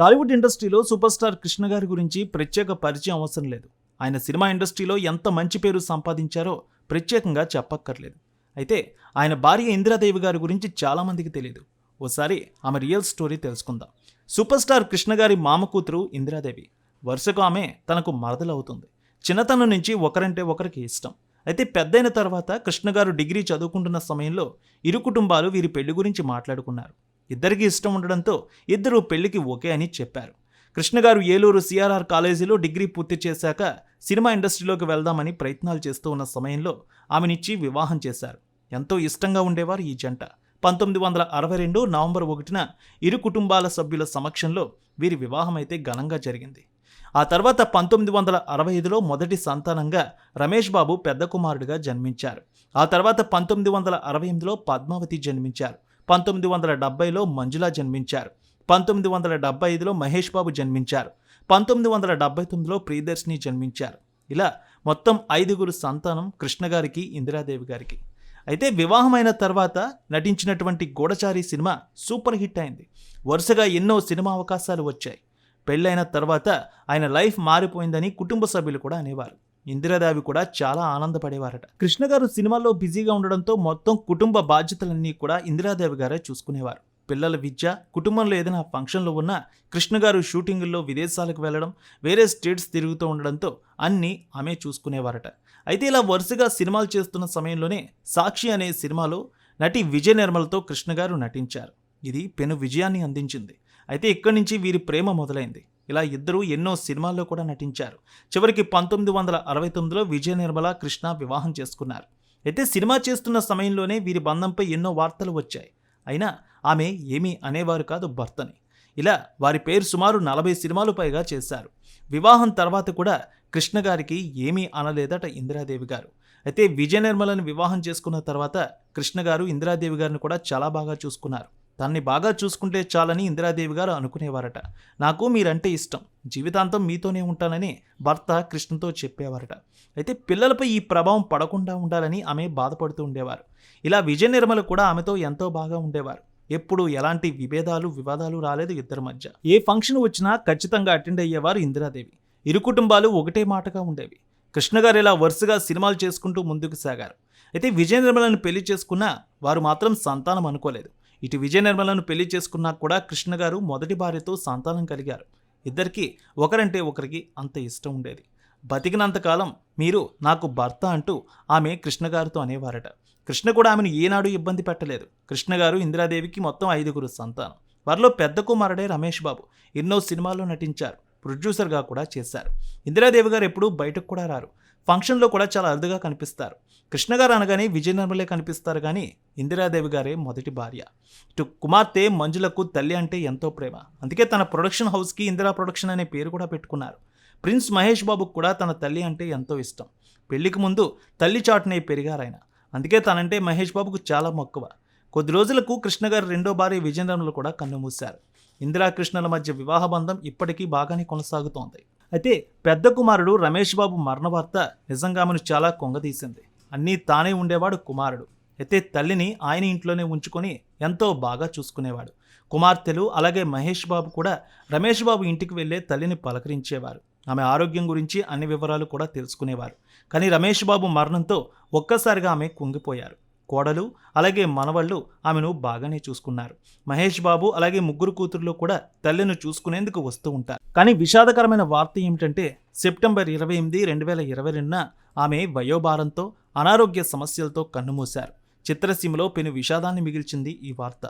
టాలీవుడ్ ఇండస్ట్రీలో super star Krishna గారి గురించి ప్రత్యేక పరిచయం అవసరం లేదు. ఆయన సినిమా ఇండస్ట్రీలో ఎంత మంచి పేరు సంపాదించారో ప్రత్యేకంగా చెప్పక్కర్లేదు. అయితే ఆయన భార్య ఇందిరాదేవి గారి గురించి చాలామందికి తెలియదు ఓసారి ఆమె రియల్ స్టోరీ తెలుసుకుందాం. సూపర్ స్టార్ కృష్ణ గారి మామ కూతురు ఇందిరాదేవి. వరుసకు ఆమె తనకు మరదలవుతుంది. చిన్నతనం నుంచి ఒకరంటే ఒకరికి ఇష్టం. అయితే పెద్దయిన తర్వాత కృష్ణ గారు డిగ్రీ చదువుకుంటున్న సమయంలో ఇరు కుటుంబాలు వీరి పెళ్ళి గురించి మాట్లాడుకున్నారు. ఇద్దరికీ ఇష్టం ఉండడంతో ఇద్దరు పెళ్ళికి ఓకే అని చెప్పారు. కృష్ణ గారు ఏలూరు సిఆర్ఆర్ కాలేజీలో డిగ్రీ పూర్తి చేశాక సినిమా ఇండస్ట్రీలోకి వెళ్దామని ప్రయత్నాలు చేస్తూ ఉన్న సమయంలో ఆమెనిచ్చి వివాహం చేశారు. ఎంతో ఇష్టంగా ఉండేవారు ఈ జంట. పంతొమ్మిది వందల అరవై రెండు నవంబర్ ఒకటిన ఇరు కుటుంబాల సభ్యుల సమక్షంలో వీరి వివాహం అయితే ఘనంగా జరిగింది. ఆ తర్వాత పంతొమ్మిది వందల అరవై ఐదులో మొదటి సంతానంగా రమేష్ బాబు పెద్ద కుమారుడిగా జన్మించారు. ఆ తర్వాత పంతొమ్మిది వందల అరవై ఎనిమిదిలో పద్మావతి జన్మించారు. పంతొమ్మిది వందల డెబ్బైలో మంజుల జన్మించారు. పంతొమ్మిది వందల డెబ్బై ఐదులో మహేష్ బాబు జన్మించారు. పంతొమ్మిది వందల డెబ్బై తొమ్మిదిలో ప్రియదర్శిని జన్మించారు. ఇలా మొత్తం ఐదుగురు సంతానం కృష్ణ గారికి ఇందిరాదేవి గారికి. అయితే వివాహమైన తర్వాత నటించినటువంటి గూఢచారి సినిమా సూపర్ హిట్ అయింది. వరుసగా ఎన్నో సినిమా అవకాశాలు వచ్చాయి. పెళ్ళైన తర్వాత ఆయన లైఫ్ మారిపోయిందని కుటుంబ సభ్యులు కూడా అనేవారు. ఇందిరాదేవి కూడా చాలా ఆనందపడేవారట. కృష్ణ గారు సినిమాల్లో బిజీగా ఉండడంతో మొత్తం కుటుంబ బాధ్యతలన్నీ కూడా ఇందిరాదేవి గారే చూసుకునేవారు. పిల్లల విద్య కుటుంబంలో ఏదైనా ఫంక్షన్లో ఉన్న కృష్ణ గారు షూటింగుల్లో విదేశాలకు వెళ్ళడం వేరే స్టేట్స్ తిరుగుతూ ఉండడంతో అన్నీ ఆమె చూసుకునేవారట. అయితే ఇలా వరుసగా సినిమాలు చేస్తున్న సమయంలోనే సాక్షి అనే సినిమాలో నటి విజయ నిర్మలతో కృష్ణ గారు నటించారు. ఇది పెను విజయాన్ని అందించింది. అయితే ఇక్కడి నుంచి వీరి ప్రేమ మొదలైంది. ఇలా ఇద్దరూ ఎన్నో సినిమాల్లో కూడా నటించారు. చివరికి పంతొమ్మిది వందల అరవై తొమ్మిదిలో విజయ నిర్మల కృష్ణ వివాహం చేసుకున్నారు. అయితే సినిమా చేస్తున్న సమయంలోనే వీరి బంధంపై ఎన్నో వార్తలు వచ్చాయి. అయినా ఆమె ఏమీ అనేవారు కాదు భర్తని. ఇలా వారి పేరు సుమారు నలభై సినిమాలు పైగా చేశారు. వివాహం తర్వాత కూడా కృష్ణ గారికి ఏమీ అనలేదట ఇందిరాదేవి గారు. అయితే విజయ నిర్మలను వివాహం చేసుకున్న తర్వాత కృష్ణ గారు ఇందిరాదేవి గారిని కూడా చాలా బాగా చూసుకున్నారు. తన్ని బాగా చూసుకుంటే చాలని ఇందిరాదేవి గారు అనుకునేవారట. నాకు మీరంటే ఇష్టం. జీవితాంతం మీతోనే ఉంటానని భర్త కృష్ణతో చెప్పేవారట. అయితే పిల్లలపై ఈ ప్రభావం పడకుండా ఉండాలని ఆమె బాధపడుతూ ఉండేవారు. ఇలా విజయ నిర్మల కూడా ఆమెతో ఎంతో బాగా ఉండేవారు. ఎప్పుడు ఎలాంటి విభేదాలు వివాదాలు రాలేదు ఇద్దరి మధ్య. ఏ ఫంక్షన్ వచ్చినా ఖచ్చితంగా అటెండ్ అయ్యేవారు ఇందిరాదేవి. ఇరు కుటుంబాలు ఒకటే మాటగా ఉండేవి. కృష్ణ గారు ఇలా వరుసగా సినిమాలు చేసుకుంటూ ముందుకు సాగారు. అయితే విజయ నిర్మలను పెళ్ళి చేసుకున్న వారు మాత్రం సంతానం అనుకోలేదు. ఇటు విజయ నిర్మలను పెళ్ళి చేసుకున్నా కూడా కృష్ణ గారు మొదటి భార్యతో సంతానం కలిగారు. ఇద్దరికి ఒకరంటే ఒకరికి అంత ఇష్టం ఉండేది. బతికినంతకాలం మీరు నాకు భర్త అంటూ ఆమె కృష్ణగారితో అనేవారట. కృష్ణ కూడా ఆమెను ఏనాడు ఇబ్బంది పెట్టలేదు. కృష్ణగారు ఇందిరాదేవికి మొత్తం ఐదుగురు సంతానం. వారిలో పెద్ద కుమారుడే రమేష్ బాబు. ఎన్నో సినిమాల్లో నటించారు. ప్రొడ్యూసర్గా కూడా చేశారు. ఇందిరాదేవి గారు ఎప్పుడూ బయటకు కూడా రారు. ఫంక్షన్లో కూడా చాలా అరుదుగా కనిపిస్తారు. కృష్ణ గారు అనగానే విజయ నిర్మలే కనిపిస్తారు కానీ ఇందిరాదేవి గారే మొదటి భార్య. ఇటు కుమార్తె మంజులకు తల్లి అంటే ఎంతో ప్రేమ. అందుకే తన ప్రొడక్షన్ హౌస్కి ఇందిరా ప్రొడక్షన్ అనే పేరు కూడా పెట్టుకున్నారు. ప్రిన్స్ మహేష్ బాబుకు కూడా తన తల్లి అంటే ఎంతో ఇష్టం. పెళ్ళికి ముందు తల్లి చాటునే పెరిగారాయన అందుకే తనంటే మహేష్ బాబుకు చాలా మక్కువ. కొద్ది రోజులకు కృష్ణ గారు రెండో భార్య విజయనగరంలో కూడా కన్నుమూశారు ఇందిరా కృష్ణల మధ్య వివాహ బంధం ఇప్పటికీ బాగానే కొనసాగుతోంది. అయితే పెద్ద కుమారుడు రమేష్ బాబు మరణ వార్త నిజంగా ఆమెను చాలా కొంగదీసింది అన్నీ తానే ఉండేవాడు కుమారుడు. అయితే తల్లిని ఆయన ఇంట్లోనే ఉంచుకొని ఎంతో బాగా చూసుకునేవాడు. కుమార్తెలు అలాగే మహేష్ బాబు కూడా రమేష్ బాబు ఇంటికి వెళ్ళే తల్లిని పలకరించేవారు. ఆమె ఆరోగ్యం గురించి అన్ని వివరాలు కూడా తెలుసుకునేవారు. కానీ రమేష్ బాబు మరణంతో ఒక్కసారిగా ఆమె కుంగిపోయారు. కోడలు అలాగే మనవళ్ళు ఆమెను బాగానే చూసుకున్నారు. మహేష్ బాబు అలాగే ముగ్గురు కూతుర్లు కూడా తల్లిని చూసుకునేందుకు వస్తూ ఉంటారు. కానీ విషాదకరమైన వార్త ఏమిటంటే సెప్టెంబర్ ఇరవై ఎనిమిది రెండు వేల ఇరవై రెండున ఆమె వయోభారంతో అనారోగ్య సమస్యలతో కన్నుమూశారు. చిత్రసీమలో పెను విషాదాన్ని మిగిల్చింది ఈ వార్త.